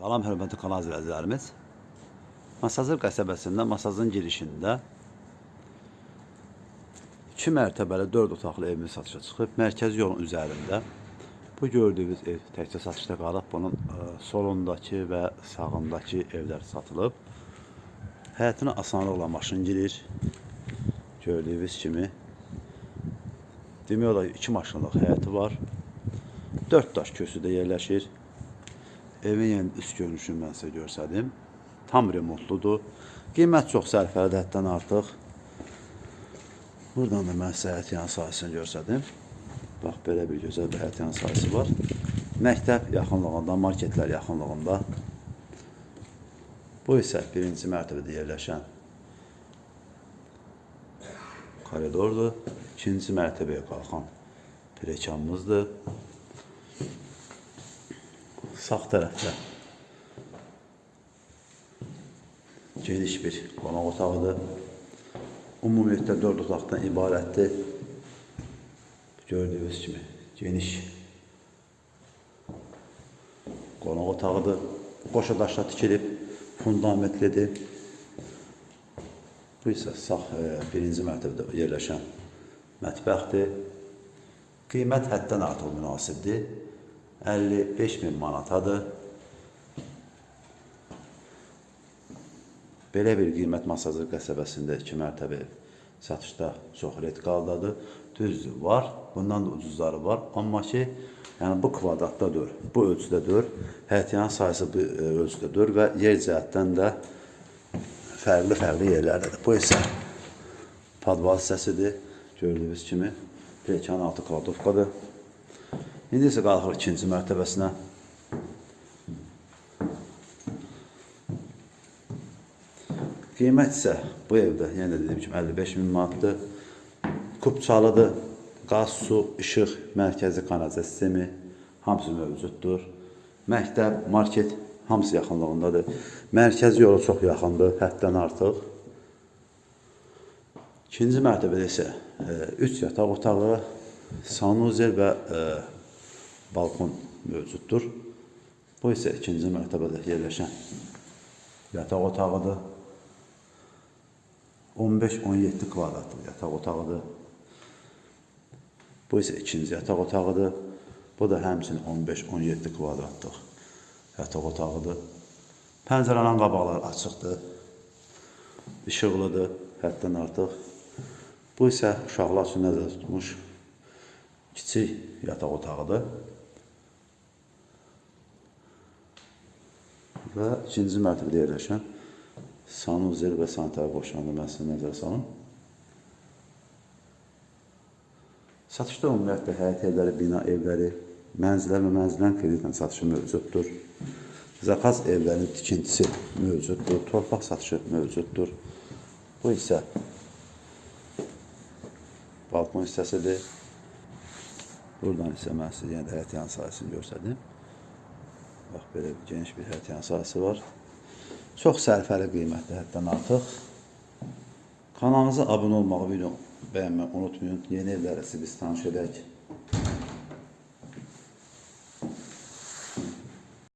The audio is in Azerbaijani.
Salam hörmətli kanal izləyicilərimiz. Masazır qəsəbəsində Masazın girişində 2 mərtəbəli 4 otaqlı evimiz satışa çıxıb. Mərkəzi yolun üzərində. Bu gördüyünüz ev təkcə satışda qalıb. Bunun ə, solundakı və sağındakı evlər satılıb. Həyatına asanlıqla maşın girir. Gördüyünüz kimi. Demək olar 2 maşınlıq həyəti var. 4 daş köşüdə yerləşir. Evin yəni üst görünüşünü mən sizə göstərdim. Tam remontludur. Qiymət çox sərfəlidir həddən artıq. Buradan da mən sizə həyət yan sahəsini göstərdim. Bax, belə bir gözəl bir həyət yan sahəsi var. Məktəb yaxınlığında, marketlər yaxınlığında. Bu isə birinci mərtəbədə yerləşən koridordur. İkinci mərtəbəyə qalxan pirekanımızdır. Sağ tərəfdə geniş bir qonaq otağıdır. Ümumiyyətlə 4 otaqdan ibarətdir. Gördüyünüz kimi geniş qonaq otağıdır. Qoşa daşla tikilib, fundamentlidir. Bu isə sağ e, birinci mərtəbədə yerləşən mətbəxdir. Qiymət həddən artıq münasibdir. 55 min manatadır. Belə bir qiymət Masazır qəsəbəsində 2 mərtəbə ev satışda çox redqaldadır. Düzdür, var. Bundan da ucuzları var. Amma ki, yəni bu kvadratdadır, bu ölçüdədir. Həyətyan sayısı bu e, ölçüdədir və yer cəhətdən də fərqli-fərqli yerlərdədir. Bu isə padval hissəsidir. Gördüyünüz kimi pekan altı kladovkadır. İndi isə qalxır ikinci mərtəbəsinə. Qiymət isə bu evdə, yenə də dediyim kimi 55 min manatdır. Kubçalıdır. Qaz, su, işıq, mərkəzi kanalizasiya sistemi hamısı mövcuddur. Məktəb, market hamısı yaxınlığındadır. Mərkəzi yolu çox yaxındır, həddən artıq. İkinci mərtəbədə isə 3 yataq otağı, sanuzel və e, balkon mövcuddur. Bu isə ikinci mərtəbədə yerləşən yataq otağıdır. 15-17 kvadratlıq yataq otağıdır. Bu isə ikinci yataq otağıdır. Bu da həmçinin 15-17 kvadratlıq yataq otağıdır. Pəncərənin qabaqları açıqdır. İşıqlıdır, həddən artıq. Bu isə uşaqlar üçün nəzərdə tutmuş kiçik yataq otağıdır. Və ikinci mərtəbədə yerləşən sanuzel və sanitar boşandı sizə nəzərə salım. Satışda ümumiyyətlə həyət evləri, bina evləri, mənzillər və mənzillərin kreditlə satışı mövcuddur. Zakaz evlərinin tikintisi mövcuddur, torpaq satışı mövcuddur. Bu isə balkon hissəsidir. Buradan isə mən sizə də həyət yan sahəsini göstərdim. Bax, belə bir geniş bir həyət yan sahəsi var. Çox sərfəli qiymətli həddən artıq. Kanalımıza abunə olmağı, video bəyənməyi unutmayın. Yeni evlərə sizi tanış edək.